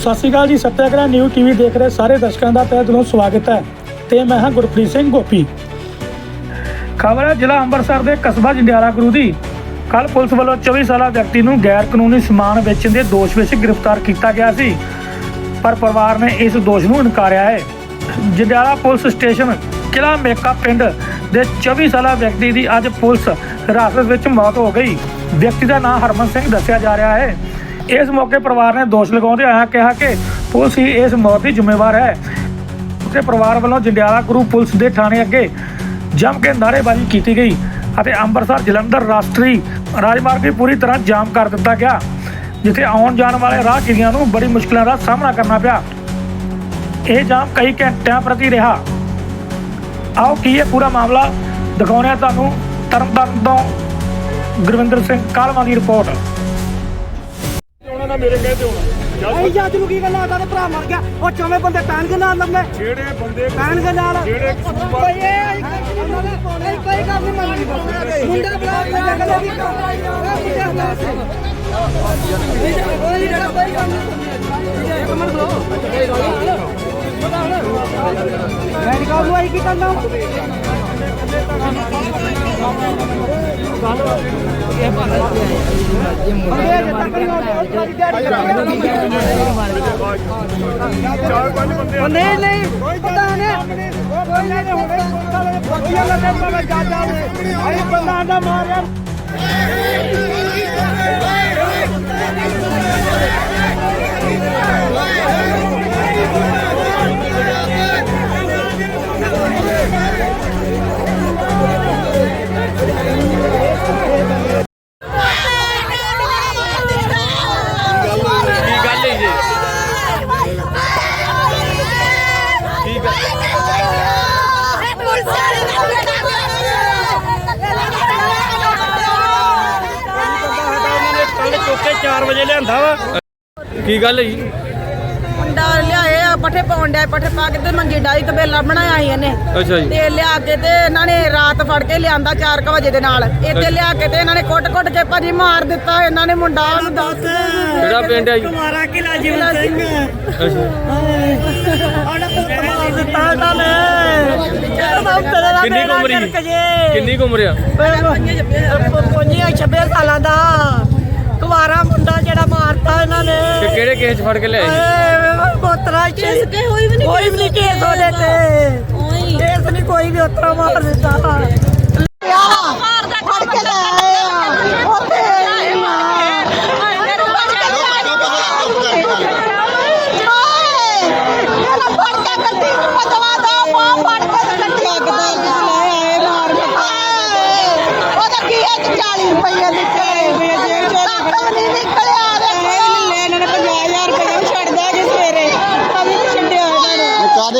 ਸਤਿ ਸ਼੍ਰੀ ਅਕਾਲ ਜੀ, satyagraha new TV ਦੇਖ ਰਹੇ ਸਾਰੇ ਦਰਸ਼ਕਾਂ ਦਾ ਤਹਿ ਦਿਲੋਂ ਸਵਾਗਤ ਹੈ ਤੇ ਮੈਂ ਹਾਂ ਗੁਰਪ੍ਰੀਤ ਸਿੰਘ ਗੋਪੀ। ਖਬਰ ਹੈ, ਜ਼ਿਲ੍ਹਾ ਅੰਮ੍ਰਿਤਸਰ ਦੇ ਕਸਬਾ ਜੰਡਿਆਲਾ ਗੁਰੂ ਦੀ। ਕੱਲ ਪੁਲਿਸ ਵੱਲੋਂ 24 ਸਾਲਾ ਵਿਅਕਤੀ ਨੂੰ ਗੈਰ ਕਾਨੂੰਨੀ ਸਮਾਨ ਵੇਚਣ ਦੇ ਦੋਸ਼ ਵਿੱਚ ਗ੍ਰਿਫਤਾਰ ਕੀਤਾ ਗਿਆ ਸੀ। ਪਰ ਪਰਿਵਾਰ ਨੇ ਇਸ ਦੋਸ਼ ਨੂੰ ਇਨਕਾਰਿਆ ਹੈ। ਜੰਡਿਆਲਾ ਪੁਲਿਸ ਸਟੇਸ਼ਨ ਕਿਲਾ ਮੇਕਾ ਪਿੰਡ ਦੇ 24 ਸਾਲਾ ਵਿਅਕਤੀ ਦੀ ਅੱਜ ਪੁਲਿਸ ਹਿਰਾਸਤ ਵਿੱਚ ਮੌਤ ਹੋ ਗਈ। ਵਿਅਕਤੀ ਦਾ ਨਾਮ ਹਰਮਨ ਸਿੰਘ ਦੱਸਿਆ ਜਾ ਰਿਹਾ ਹੈ। ਇਸ ਮੌਕੇ ਪਰਿਵਾਰ ਨੇ ਦੋਸ਼ ਲਗਾਉਂਦੇ ਹੋਇਆ ਕਿਹਾ ਕਿ ਪੁਲਿਸ ਹੀ ਇਸ ਮੌਤ ਦੀ ਜ਼ਿੰਮੇਵਾਰ ਹੈ। ਤੇ ਪਰਿਵਾਰ ਵੱਲੋਂ ਜੰਡਿਆਲਾ ਗੁਰੂ ਪੁਲਿਸ ਦੇ ਥਾਣੇ ਅੱਗੇ ਜੰਮ ਕੇ ਨਾਅਰੇਬਾਜ਼ੀ ਕੀਤੀ ਗਈ ਅਤੇ ਅੰਮ੍ਰਿਤਸਰ ਜਲੰਧਰ ਰਾਸ਼ਟਰੀ ਰਾਜਮਾਰਗ ਵੀ ਪੂਰੀ ਤਰ੍ਹਾਂ ਜਾਮ ਕਰ ਦਿੱਤਾ ਗਿਆ, ਜਿੱਥੇ ਆਉਣ ਜਾਣ ਵਾਲੇ ਰਾਹਗੀਰਾਂ ਨੂੰ ਬੜੀ ਮੁਸ਼ਕਲਾਂ ਦਾ ਸਾਹਮਣਾ ਕਰਨਾ ਪਿਆ। ਇਹ ਜਾਮ ਕਈ ਘੰਟਿਆਂ ਪ੍ਰਤੀ ਰਿਹਾ। ਆਓ ਕੀ ਹੈ ਪੂਰਾ ਮਾਮਲਾ ਦਿਖਾਉਂਦੇ ਹਾਂ ਤੁਹਾਨੂੰ ਤਰਨਤਾਰਨ ਤੋਂ ਗੁਰਵਿੰਦਰ ਸਿੰਘ ਕਾਲਵਾ ਦੀ ਰਿਪੋਰਟ। ਦਾ ਮੇਰੇ ਕਹੇ ਹੋਣਾ ਅਸੀਂ ਜੱਜ ਨੂੰ ਕੀ ਗੱਲਾਂ ਤੇ ਭਰਾ ਮਰ ਗਿਆ। ਉਹ ਚੌਵੇਂ ਬੰਦੇ ਪੈਣਗੇ ਨਾਲ ਲੰਮੇ? ਜਿਹੜੇ ਬੰਦੇ ਪੈਣਗੇ ਨਾਲ? ਜਿਹੜੇ ਕਸੂਰਵਾਰ ਕੋਈ ਇਹ ਨੇ ਕੋਈ ਨਹੀਂ ਮੰਨਦੀ ਮੁੰਡਾ ਬਲਾਕ ਦੇ ਜਗਲੇ ਵੀ ਮੁੰਡਾ ਕੋਈ ਕੋਈ ਕੰਮ ਨਹੀਂ ਇੱਕ ਮਿੰਟ ਦੋ ਮੈਡੀਕਲ ਨੂੰ ਆਈ ਕੀ ਕਰਨਾ ਚਾਰ ਪੰਜ ਬੰਦੇ ਆ। ਨਹੀਂ ਨਹੀਂ ਪਤਾ ਨਹੀਂ ਕੋਈ ਨਹੀਂ ਹੋਣੇ ਸਾਲੇ ਬੱਚੀਆਂ ਲੱਗੇ ਪਾਵੇ ਜਾ ਜਾ ਆਈ ਬੰਦਾ ਆਂਦਾ ਮਾਰਿਆ 4 ਵਜੇ ਲਿਆਂਦਾ ਵਾ। ਕੀ ਗੱਲ ਹੈ ਜੀ? ਮੁੰਡਾ ਲਿਆਏ ਆ ਪੱਠੇ ਪਾਉਣ ਡਿਆ ਪੱਠੇ ਪਾ ਕੇ ਤੇ ਮੰਜੀ ਡਾਈ ਤੇ ਬੇਲਾ ਬਣਾਇਆ ਸੀ ਇਹਨੇ। ਅੱਛਾ ਜੀ। ਤੇ ਲਿਆ ਕੇ ਤੇ ਇਹਨਾਂ ਨੇ ਰਾਤ ਫੜ ਕੇ ਲਿਆਂਦਾ 4 ਵਜੇ ਦੇ ਨਾਲ। ਇੱਥੇ ਲਿਆ ਕੇ ਤੇ ਇਹਨਾਂ ਨੇ ਕੁੱਟ-ਕੁੱਟ ਕੇ ਭਾਜੀ ਮਾਰ ਦਿੱਤਾ ਇਹਨਾਂ ਨੇ ਮੁੰਡਾ ਨੂੰ ਦੱਸ ਕਿਹੜਾ ਪਿੰਡ ਹੈ ਜੀ? ਮਾਰਾ ਕਿਲਾ ਜੀਵਨ ਸਿੰਘ। ਅੱਛਾ। ਆੜਾ ਪੁੱਤ ਮਾਰ ਦਿੱਤਾ ਇਹਨਾਂ। ਨੇ ਕਿੰਨੀ ਉਮਰ ਜੀ। ਕਿੰਨੀ ਉਮਰ ਆ ਪੰਜੀਆਂ 26 ਸਾਲਾਂ ਦਾ ਕੁਵਾਰਾ ਮੁੰਡਾ ਜਿਹੜਾ ਮਾਰਤਾ ਇਹਨਾਂ ਨੇ ਤੇ ਕਿਹੜੇ ਕੇਸ ਫੜ ਕੇ ਲਿਆਏ ਬੋਤਰਾ ਚ ਹੋਈ ਵੀ ਕੋਈ ਵੀ ਨਹੀਂ ਕੇਸ ਉਹਦੇ ਤੇ। ਕੇਸ ਨਹੀਂ ਕੋਈ ਵੀ ਉਤਰਾ ਮਾਰ ਦਿੱਤਾ। ਫੜ ਕੇ ਲੈ ਆਏ ਆ ਉੱਥੇ ਰੁਪਏ ਦਿੱਤੇ ਕੱਖ ਨਹੀਂ ਨਿਕਲਿਆ ਇਹਨਾਂ ਨੇ 50000 ਰੁਪਏ ਛੱਡਦਾ ਕਿ ਸਵੇਰੇ ਕਦੀ ਨਹੀਂ ਛੱਡਿਆ ਇਹਨਾਂ ਨੇ ਇਹ ਕਾਦੇ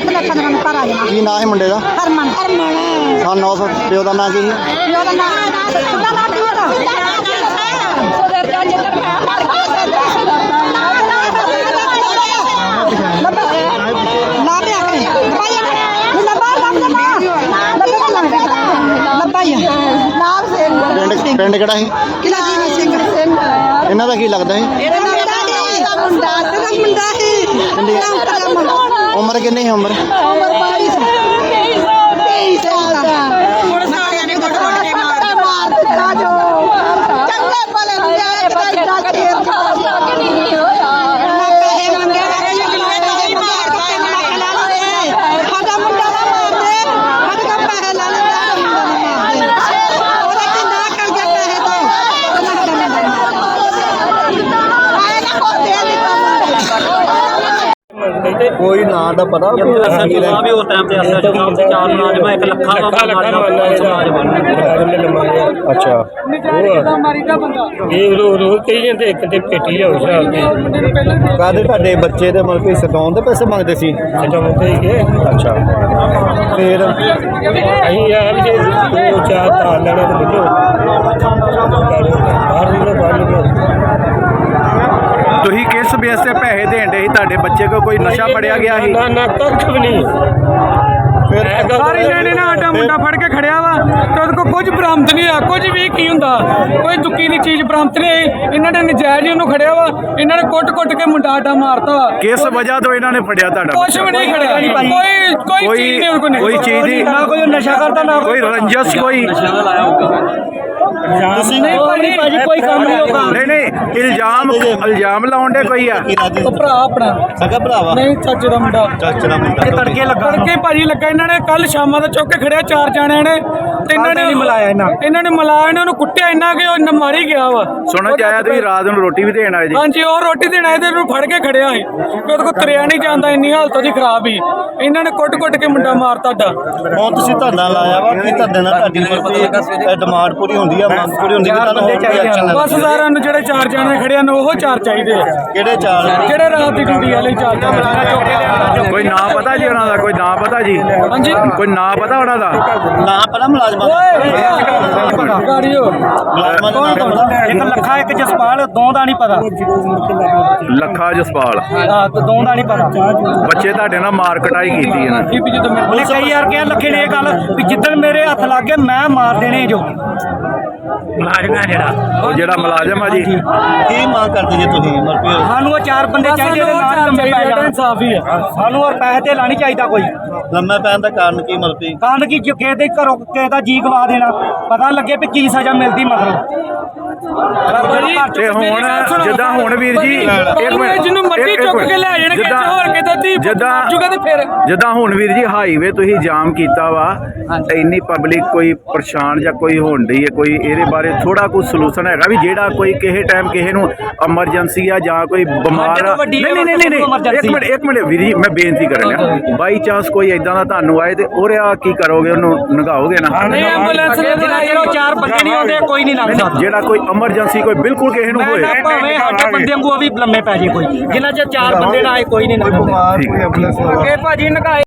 7 ਲੱਖਾਂ ਦਾ ਸਾਨੂੰ ਘਰ ਆ ਜਾਣਾ। ਕੀ ਨਾਂ ਹੈ ਮੁੰਡੇ ਦਾ? ਹਰਮਨ। ਹਰਮਨ ਸਨ ਆਫ ਪਿਓ ਦਾ ਨਾਂ ਕੀ ਸੀ ਪਿਓ ਦਾ ਨਾਂ ਸੁਦਾ ਦਾ। ਪਿੰਡ ਕਿਹੜਾ ਹੈ ਕਿਲਾ ਜੀ? ਸਿੰਘ ਇਹਨਾਂ ਦਾ ਕੀ ਲੱਗਦਾ ਹੈ ਇਹਨਾਂ ਦਾ ਮੁੰਡਾ ਹੈ ਉਮਰ ਕਿੰਨੀ ਹੈ ਉਮਰ? ਉਮਰ 22 23 ਸਾਲ ਦਾ ਹੁਣ ਸਾਰਿਆਂ ਨੇ ਫੜ ਫੜ ਕੇ ਮਾਰ ਮਾਰ ਦਿੱਤਾ ਜੋ ਚੰਗੇ ਭਲੇ ਨੂੰ ਲੈ ਕੇ ਇੰਨਾ ਚੇਰ ਨਹੀਂ ਹੋਇਆ ਪੈਸੇ ਮੰਗੇ ਪੈਸੇ ਮਾਰ ਦਿੱਤੇ ਲੱਖ ਲਾ ਲਏ ਸਾਡਾ ਮੁੰਡਾ ਨਾ ਮਾਰਦੇ ਸਾਡੇ ਕੋਲ ਪੈਸੇ ਲੈ ਲੈਂਦਾ ਮੁੰਡਾ ਨਾ ਮਾਰਦੇ ਉਹਦਾ ਕਿੰਨਾ ਕਰ ਗਿਆ ਪੈਸੇ ਤੋਂ ਉਹਨਾਂ ਦਾ ਮੁੰਡਾ ਆਏ ਨਾ ਕੋ ਦੇ ਦਿੱਤਾ ਨਾਂ ਦਾ ਪਤਾ ਐਸਐਚਓ ਸਾਹਿਬ ਵੀ ਉਸ ਟਾਈਮ ਤੇ ਐਸਐਚਓ ਸਾਹਿਬ ਤੇ ਚਾਰ ਮੁਲਾਜ਼ਮ ਇੱਕ ਲੱਖਾਂ ਦਾ ਮੁਲਾਜ਼ਮ ਪੰਜ ਮੁਲਾਜ਼ਮ ਅੱਛਾ। ਇਹ ਰੋ ਰੋ ਕਹੀ ਜਾਂਦੇ ਇੱਕ ਤੇ ਪੇਟੀ ਲਿਆਓ ਹਿਸਾਬ ਤੇ। ਕਾਦੇ ਤੁਹਾਡੇ ਬੱਚੇ ਦੇ ਮਤਲਬ ਕਿ ਸਤਾਉਣ ਦੇ ਪੈਸੇ ਮੰਗਦੇ ਸੀ? ਸਟਾਉਂਦੇ ਹੀ ਗਏ ਅੱਛਾ। ਫਿਰ? ਅਸੀਂ ਆ ਵੀ ਜੇ ਦੋ ਚਾਰ ਤਾਲ ਲੈਣਾ ਤੇ ਮਿਲੋ ਬਾਹਰ ਨਿਕਲੋ ਬਾਹਰ ਨਿਕਲੋ ਤੁਸੀਂ ਕਿਸ ਬੇਸ ਤੇ ਪੈਸੇ ਦੇਣ ਦੇ ਸੀ? ਤੁਹਾਡੇ ਬੱਚੇ ਕੋ ਕੋਈ ਨਸ਼ਾ ਫੜਿਆ ਗਿਆ ਸੀ? ਨਾ ਨਾ ਕੱਖ ਵੀ ਨਹੀਂ। ਸਾਰੇ ਜਣੇ ਨਾ ਆਟਾ ਮੁੰਡਾ ਫੜ ਕੇ ਖੜਿਆ ਵਾ। ਤੇ ਉਹਦੇ ਕੋਲ ਕੁਝ ਬਰਾਮਦ ਨਹੀਂ ਆ ਕੁਝ ਵੀ ਕੀ ਹੁੰਦਾ? ਕੋਈ ਦੁੱਕੀ ਦੀ ਚੀਜ਼ ਬਰਾਮਦ ਨਹੀਂ। ਇਹਨਾਂ ਨੇ ਨਜਾਇਜ਼ ਹੀ ਉਹਨੂੰ ਖੜਿਆ ਵਾ। ਇਹਨਾਂ ਨੇ ਕੁੱਟ-ਕੁੱਟ ਕੇ ਮੁੰਡਾ ਆਟਾ ਮਾਰਤਾ ਵਾ। ਕਿਸ ਵਜ੍ਹਾ ਤੋਂ ਇਹਨਾਂ ਨੇ ਫੜਿਆ ਤੁਹਾਡਾ ਕੁਝ ਵੀ ਨਹੀਂ ਖੜਿਆ। ਕੋਈ ਕੋਈ ਚੀਜ਼ ਨਹੀਂ ਨਹੀਂ। ਕੋਈ ਚੀਜ਼ ਦੀ ਨਾ ਕੋਈ ਨਸ਼ਾ ਕਰਦਾ ਨਾ ਕੋਈ ਰੰਜਸ ਕੋਈ ਤੁਸੀਂ ਨਹੀਂ ਭਾਜੀ ਭਾਜੀ ਕੋਈ ਕੰਮ ਨਹੀਂ ਹੋਗਾ ਨਹੀਂ ਨਹੀਂ ਇਲਜ਼ਾਮ ਇਲਜ਼ਾਮ ਲਾਉਣ ਦੇ ਕੋਈ ਆ। ਉਹ ਭਰਾ ਆਪਣਾ। ਸਗਾ ਭਰਾਵਾ। ਨਹੀਂ ਚਾਚੇ ਦਾ ਮੁੰਡਾ। ਚਾਚਾ ਦਾ ਮੁੰਡਾ। ਇਹ ਤੜਕੇ ਲੱਗਾ। ਤੜਕੇ ਭਾਜੀ ਲੱਗਾ ਇਹਨਾਂ ਨੇ ਕੱਲ ਸ਼ਾਮਾਂ ਦਾ ਚੁੱਕ ਕੇ ਖੜਿਆ ਚਾਰ ਜਾਣਿਆਂ ਨੇ। ਤੇ ਇਹਨਾਂ ਨੇ ਮਿਲਾਇਆ ਇਹਨਾਂ ਇਹਨਾਂ ਨੇ ਮਿਲਾਇਆ ਇਹਨਾਂ ਨੂੰ ਕੁੱਟਿਆ ਇੰਨਾ ਕਿ ਉਹ ਇੰਨਾ ਮਾਰੀ ਗਿਆ ਵਾ। ਸੁਣਨ ਚ ਆਇਆ ਤੁਸੀਂ ਰਾਤ ਨੂੰ ਰੋਟੀ ਵੀ ਦੇਣ ਆਏ ਜੀ? ਹਾਂਜੀ ਉਹ ਰੋਟੀ ਦੇਣ ਆਏ ਤੇ ਇਹਨੂੰ ਫੜ ਕੇ ਖੜਿਆ ਸੀ। ਕਿ ਉਹਦੇ ਕੋਲ ਤੁਰਿਆ ਨਹੀਂ ਜਾਂਦਾ ਇੰਨੀ ਹਾਲਤ ਉਹਦੀ ਖਰਾਬ ਹੀ ਇਹਨਾਂ ਨੇ ਕੁੱਟ-ਕੁੱਟ ਕੇ ਮੁੰਡਾ ਮਾਰਤਾ ਡਾ ਹੁਣ ਤੁਸੀਂ ਧਰਨਾ ਲਾਇਆ ਵਾ ਕੀ ਧਰਨੇ ਨਾਲ ਤੁਹਾਡੀ ਮਰਜ਼ੀ ਡਿਮਾਂਡ ਪੂਰੀ ਹੁੰਦੀ ਆ ਮੰਗ ਪੂਰੀ ਹੁੰਦੀ ਤਾਂ ਤੁਹਾਨੂੰ ਹੋਰ ਕੋਈ ਐਕਸ਼ਨ ਬਸ ਸਾਰਿਆਂ ਨੂੰ ਜਿਹੜੇ ਚਾਰ ਜਾਣੇ ਖੜਿਆ ਨੇ ਉਹ ਚਾਰ ਚਾਹੀਦੇ ਆ। ਕਿਹੜੇ ਚਾਰ? ਜਿਹੜੇ ਰਾਤ ਦੀ ਡਿਊਟੀ ਵਾਲੇ ਚਾਰ? ਕੋਈ ਨਾਂ ਪਤਾ ਜੀ ਉਹਨਾਂ ਦਾ ਕੋਈ ਨਾਂ ਪਤਾ ਜੀ। ਹਾਂਜੀ। ਕੋਈ ਨਾਂ ਪਤਾ ਉਹਨਾਂ ਦਾ? ਨਾਂ ਪਤਾ ਮੁਲਾਜ਼ਮਾਂ ਦਾ? ਗਾੜੀਓ। ਮੁਲਾਜ਼ਮਾਂ ਦਾ ਨਾਂ ਪਤਾ? ਇੱਕ ਲੱਖਾ ਇੱਕ ਜਸਪਾਲ ਦੋ ਦਾ ਨਹੀਂ ਪਤਾ। ਲੱਖਾ ਜਸਪਾਲ। ਹਾਂ ਤੇ ਦੋ ਦਾ ਨਹੀਂ ਪਤਾ। ਬੱਚੇ ਤੁਹਾਡੇ ਨਾਲ ਮਾਰ ਕਟਾਈ ਕੀਤੀ ਇਹਨਾਂ ਨੇ। ਜਦੋਂ ਉਹਨੇ ਕਈ ਯਾਰ ਕਿਹਾ ਲੱਖੇ ਨੇ ਇਹ ਗੱਲ ਵੀ ਜਿੱਦਣ ਮੇਰੇ ਹੱਥ ਲੱਗ ਗਏ ਮੈਂ ਮਾਰ ਦੇਣੇ ਜੋ। ਉਹ ਜਿਹੜਾ ਮੁਲਾਜ਼ਮ ਆ ਜੀ। ਕੀ ਮੰਗ ਕਰਦੇ ਜੀ ਤੁਸੀਂ ਮਤਲਬ ਸਾਨੂੰ ਉਹ ਚਾਰ ਬੰਦੇ ਚਾਹੀਦੇ ਨੇ ਨਾਲ ਲੰਮੇ ਪੈ ਜਾਣ ਇਨਸਾਫ ਹੀ ਆ। ਸਾਨੂੰ ਹੋਰ ਪੈਸੇ ਤੇ ਲਾਣੀ ਚਾਹੀਦਾ ਕੋਈ। ਲੰਮੇ ਪੈਣ ਦਾ ਕਾਰਨ ਕੀ ਮਤਲਬ ਕਾਰਨ ਕੀ ਜੋ ਕਿਸੇ ਦੇ ਘਰੋਂ ਕਿਸੇ ਦਾ ਜੀ ਗਵਾ ਦੇਣਾ ਪਤਾ ਲੱਗੇ ਵੀ ਕੀ ਸਜ਼ਾ ਮਿਲਦੀ ਮਤਲਬ ਤੇ ਹੁਣ ਜਿੱਦਾਂ ਹੁਣ ਵੀਰ ਜੀ ਇੱਕ ਮਿੰਟ ਜਿਹਨੂੰ ਮਰਜ਼ੀ ਚੁੱਕ ਕੇ। ਲੈ ਜਾਣਗੇ ਜਿੱਦਾਂ- ਹੋਰ ਕਿਤੇ ਦੀ ਜਿੱਦਾਂ ਜੁਗਾ ਤੇ ਫਿਰ। ਜਿੱਦਾਂ ਹੁਣ ਵੀਰ ਜੀ ਹਾਈਵੇ ਤੁਸੀਂ ਜਾਮ ਕੀਤਾ ਵਾ ਇੰਨੀ ਪਬਲਿਕ ਕੋਈ ਪਰੇਸ਼ਾਨ ਜਾਂ ਕੋਈ ਹੋਣ ਡਈ ਹੈ ਕੋਈ ਇਹਦੇ ਬਾਰੇ ਥੋੜਾ ਕੁ ਸੋਲੂਸ਼ਨ ਹੈਗਾ ਵੀ ਜਿਹੜਾ ਕੋਈ ਕਿਸੇ ਟਾਈਮ ਕਿਸੇ ਨੂੰ ਐਮਰਜੈਂਸੀ ਆ ਜਾਂ ਕੋਈ ਬਿਮਾਰ ਆ। ਨਹੀਂ ਨਹੀਂ ਨਹੀਂ ਨਹੀਂ ਇੱਕ। ਮਿੰਟ ਇੱਕ ਮਿੰਟ ਵੀਰ ਮੈਂ ਬੇਨਤੀ ਕਰਨ ਲਿਆ ਬਾਈ ਚਾਂਸ ਕੋਈ ਇਦਾਂ ਦਾ ਤੁਹਾਨੂੰ ਆਏ ਤੇ ਉਹਰੇ ਆ ਕੀ ਕਰੋਗੇ ਉਹਨੂੰ ਨਗਾਓਗੇ ਨਾ? ਨਹੀਂ ਐਂਬੂਲੈਂਸ ਨੇ ਜਿੰਨਾ ਚਿਰ ਬੰਦੇ ਨਹੀਂ ਆਉਂਦੇ ਕੋਈ ਨਹੀਂ ਲੰਘ ਸਕਦਾ। ਜਿਹੜਾ ਕੋਈ ਐਮਰਜੈਂਸੀ ਕੋਈ ਬਿਲਕੁਲ ਕਿਸੇ ਨੂੰ ਹੋਏ। ਭਾਵੇਂ ਸਾਡੇ ਬੰਦੇ ਵਾਂਗੂ ਉਹ ਵੀ ਲੰਮੇ ਪੈ ਜੇ ਕੋਈ। ਜਿੰਨਾ ਚਿਰ ਚਾਰ ਬੰਦੇ ਨਾ ਆਏ ਕੋਈ ਨਹੀਂ ਲੰਘ ਸਕਦਾ ਠੀਕ ਹੈ ਭਾਜੀ ਨਕਾਏ